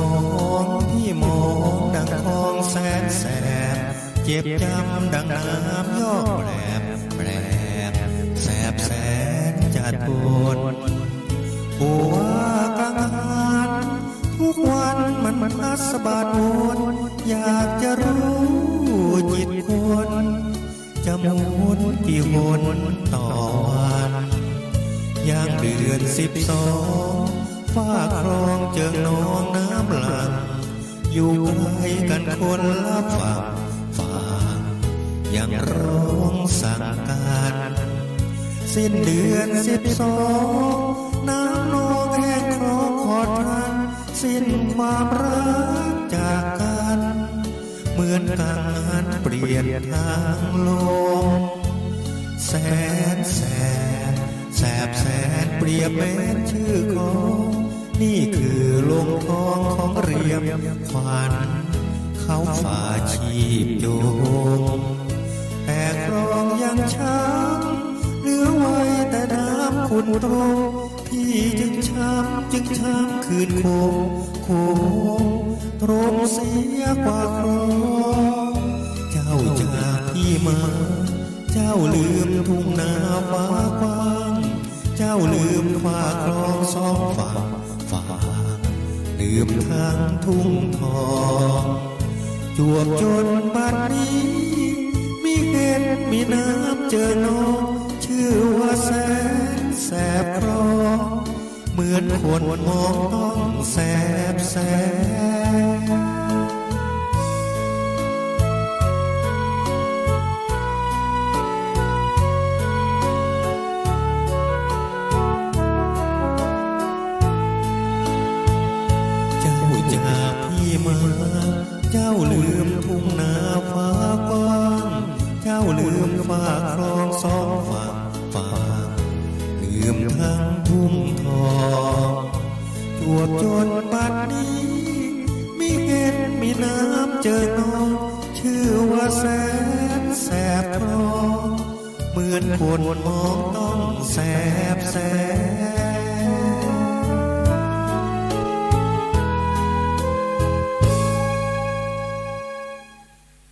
องที่มองดังคลองแสนแสบเจ็บจำดังน้ำยอกแปรบแปรบแสบแสนจัดปวดปวดกลางหันทุกวันมันมันพัสบาดวนอยากจะรู้จิตคนจะมุนกี่หนต่อวันย่างเดือนสิบสอง ฝ้าครองเจิงนองน้ำหลัง อยู่ไกลกันคนละฝั่งฝั่งยังร้องสั่งการสิ้นเดือนสิบสองน้ำนองแห้งครองขอทานสิ้นความรักจากกันเหมือนการเปลี่ยนทางลมแสนแสนแสบแสนเปรียบเหมือนชื่อของ นี่คือลงทองของเรียมขวัญเขาฝ่าชีพโยมแต่ครองยังช้ำเหลือไว้แต่น้ำขุ่นโตพี่จึงช้ำจึงช้ำคืนโคงโคงตรงเสียกว่าครองเจ้าจากพี่มา เจ้าลืมทุ่งนาฟ้ากว้าง เจ้าลืมฟ้าคลอง ลืมทางทุ่งทองจวบจนบัดนี้มีเห็นมีน้ำเจอน้องชื่อว่าแสนแสบครองเหมือนคนมองต้องแสบแสบ มา เจ้าลืมทุ่งนาฟ้ากว้าง เจ้าลืมฟ้าครองสองฝั่งฝ่างลืมทั้งทุ่งทองจวบจนปัดนี้มีเห็นมีน้ำเจอน้อง ชื่อว่าแสนแสบครองเหมือนคนมองต้องแสบแสบ